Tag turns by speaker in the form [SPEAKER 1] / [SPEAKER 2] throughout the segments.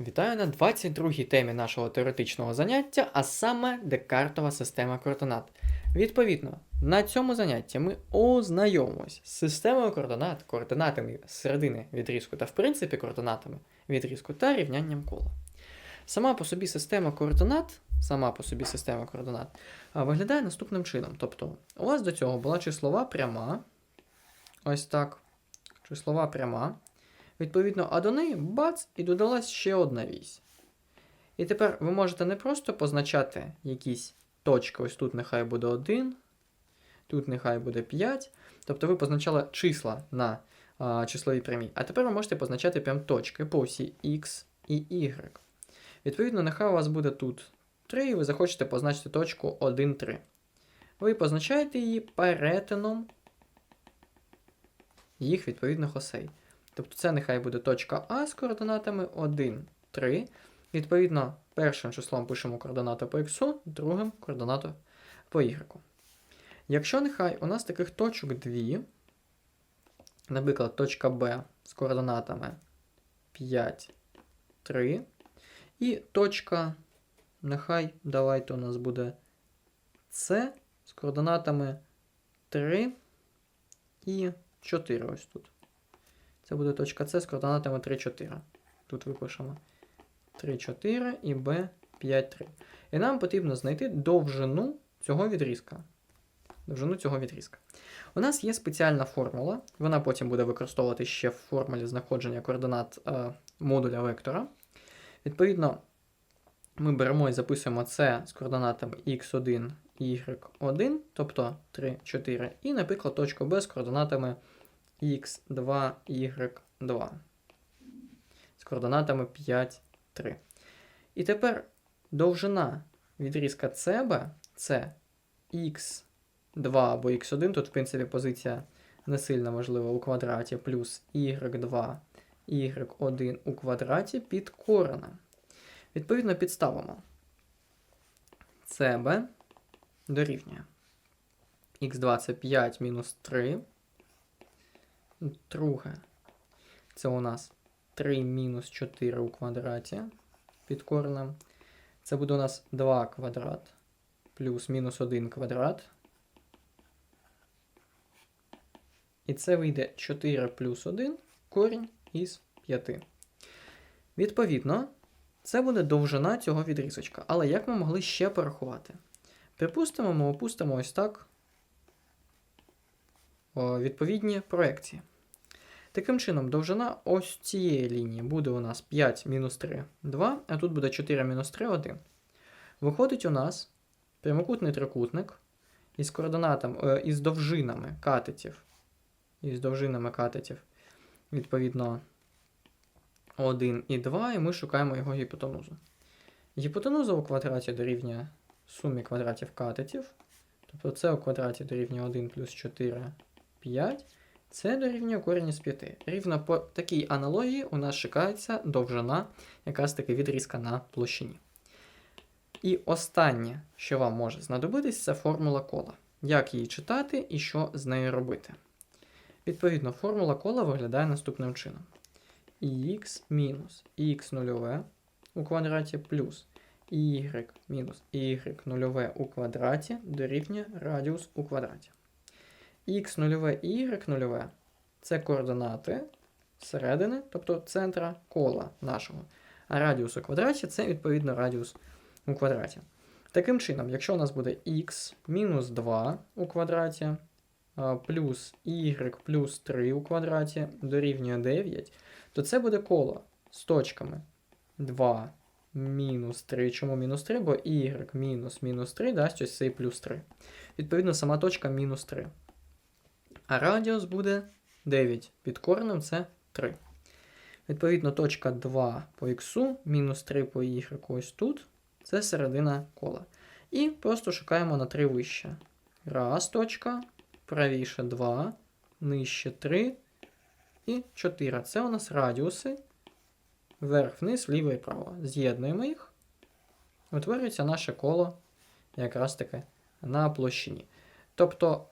[SPEAKER 1] Вітаю на 22-й темі нашого теоретичного заняття, а саме декартова система координат. Відповідно, на цьому занятті ми ознайомимось з системою координат, координатами середини відрізку та, в принципі, координатами відрізку та рівнянням кола. Сама по собі система координат, сама по собі система координат виглядає наступним чином. Тобто, у вас до цього була числова пряма, ось так, числова пряма. Відповідно, а до неї бац, і додалась ще одна вісь. І тепер ви можете не просто позначати якісь точки, ось тут нехай буде 1, тут нехай буде 5. Тобто ви позначали числа на а, числовій прямій. А тепер ви можете позначати прям точки по осі X і Y. Відповідно, нехай у вас буде тут 3, і ви захочете позначити точку 1, 3. Ви позначаєте її перетином їх відповідних осей. Тобто це нехай буде точка А з координатами 1, 3. Відповідно, першим числом пишемо координату по х, другим координату по y. Якщо нехай у нас таких точок 2, наприклад, точка Б з координатами 5, 3, і точка, нехай давайте у нас буде С з координатами 3 і 4 ось тут. Це буде точка С з координатами 3, 4. Тут випишемо 3, 4 і B 5, 3. І нам потрібно знайти довжину цього відрізка. Довжину цього відрізка. У нас є спеціальна формула, вона потім буде використовувати ще в формулі знаходження координат е, модуля вектора. Відповідно, ми беремо і записуємо це з координатами x1 і y1, тобто 3, 4, і, наприклад, точку B з координатами x2, y2 з координатами 5, 3. І тепер довжина відрізка CB це x2 або x1, тут, в принципі, позиція не сильно важлива у квадраті, плюс y2, y1 у квадраті під коренем. Відповідно, підставимо CB дорівнює x2 це 5 мінус 3. Друге. Це у нас 3 мінус 4 у квадраті під коренем. Це буде у нас 2 квадрат плюс мінус 1 квадрат. І це вийде 4 плюс 1 корінь із 5. Відповідно, це буде довжина цього відрізочка. Але як ми могли ще порахувати? Припустимо, ми опустимо ось так відповідні проекції. Таким чином, довжина ось цієї лінії буде у нас 5 мінус 3, 2, а тут буде 4 мінус 3, 1. Виходить у нас прямокутний трикутник із координатами, е, із довжинами катетів. Із довжинами катетів, відповідно, 1 і 2, і ми шукаємо його гіпотенузу. Гіпотенуза у квадраті дорівнює сумі квадратів катетів. Тобто це у квадраті дорівнює 1 плюс 4 5. Це дорівнює корінь з 5. Рівно по такій аналогії у нас шукається довжина якраз таки відрізка на площині. І останнє, що вам може знадобитись, це формула кола. Як її читати і що з нею робити. Відповідно, формула кола виглядає наступним чином: х мінус х нульове у квадраті плюс y мінус y нульове у квадраті дорівнює радіус у квадраті x нульове і y нульове це координати середини, тобто центра кола нашого. А радіус у квадраті це відповідно радіус у квадраті. Таким чином, якщо у нас буде x мінус 2 у квадраті, плюс y плюс 3 у квадраті дорівнює 9, то це буде коло з точками 2 мінус 3. Чому мінус 3? Бо y мінус мінус 3 дасть ось цей плюс 3. Відповідно, сама точка мінус 3. А радіус буде 9. Під коренем це 3. Відповідно, точка 2 по х, мінус 3 по y ось тут. Це середина кола. І просто шукаємо на 3 вище. Раз точка, правіше 2, нижче 3 і 4. Це у нас радіуси. Вверх, вниз, вліво і право. З'єднуємо їх. Утворюється наше коло якраз таки на площині. Тобто,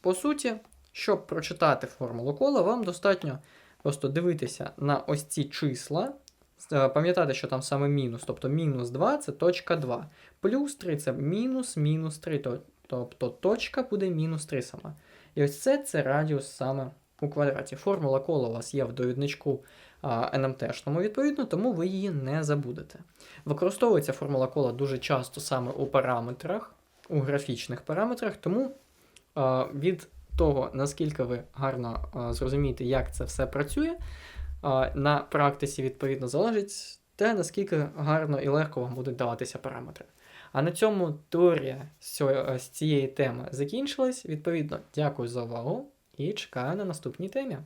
[SPEAKER 1] по суті, щоб прочитати формулу кола, вам достатньо просто дивитися на ось ці числа Е, Пам'ятати, що там саме мінус, тобто мінус 2 це точка 2. Плюс 3 це мінус мінус 3, тобто точка буде мінус 3 сама. І ось це це радіус саме у квадраті. Формула кола у вас є в довідничку НМТшному, відповідно, тому ви її не забудете. Використовується формула кола дуже часто саме у параметрах, у графічних параметрах, тому від того, наскільки ви гарно зрозумієте, як це все працює, на практиці, відповідно, залежить те, наскільки гарно і легко вам будуть даватися параметри. А на цьому теорія з цієї теми закінчилась. Відповідно, дякую за увагу і чекаю на наступній темі.